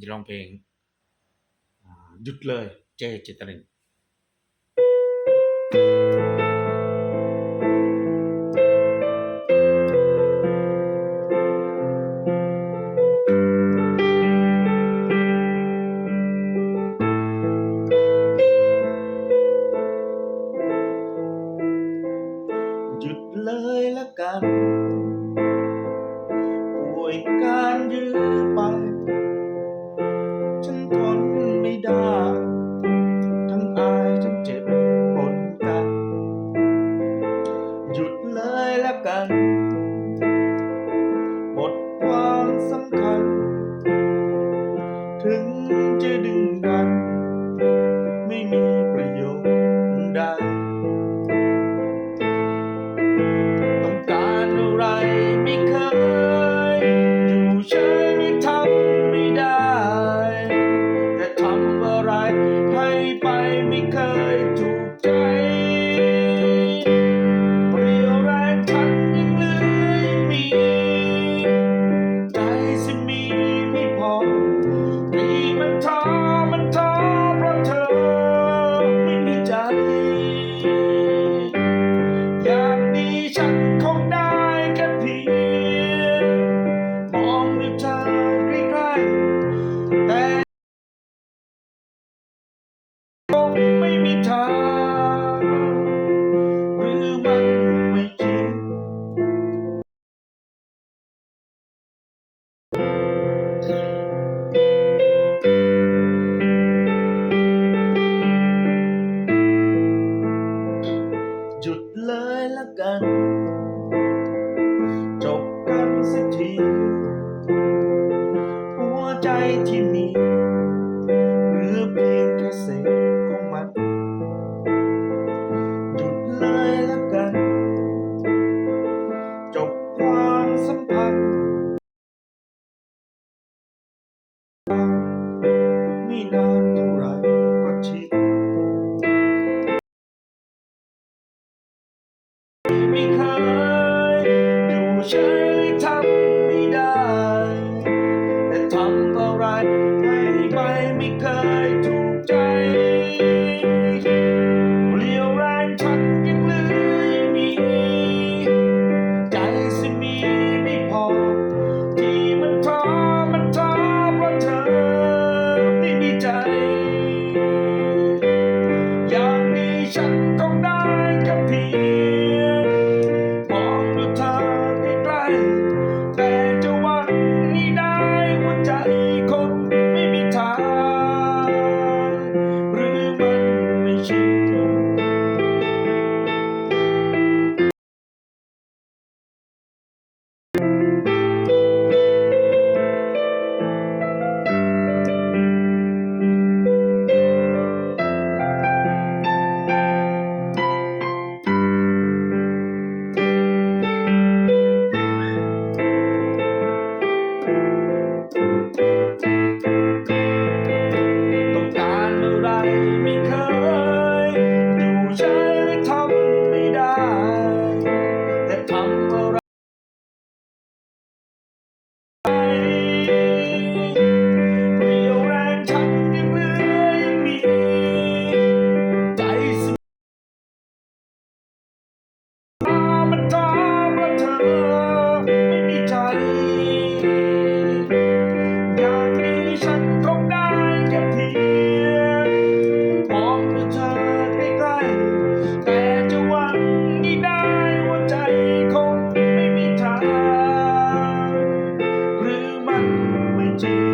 จะลองเพลงหยุดเลยเจเจตรินหยุดเลยละกัน คงได้แค่เพียงมองด้วยตาใกล้แต่คงไม่มีทาง ใจที่มี หรือเพียงแค่เศษของมันหยุดเลยละกัน จบความสัมพันธ์ไม่นานเท่าไรก็ชิดไม่เคยอยู่เฉย ฉันคงได้กับพี่ แต่จะหวังได้ว่าใจคงไม่มีทาง หรือมันไม่จริง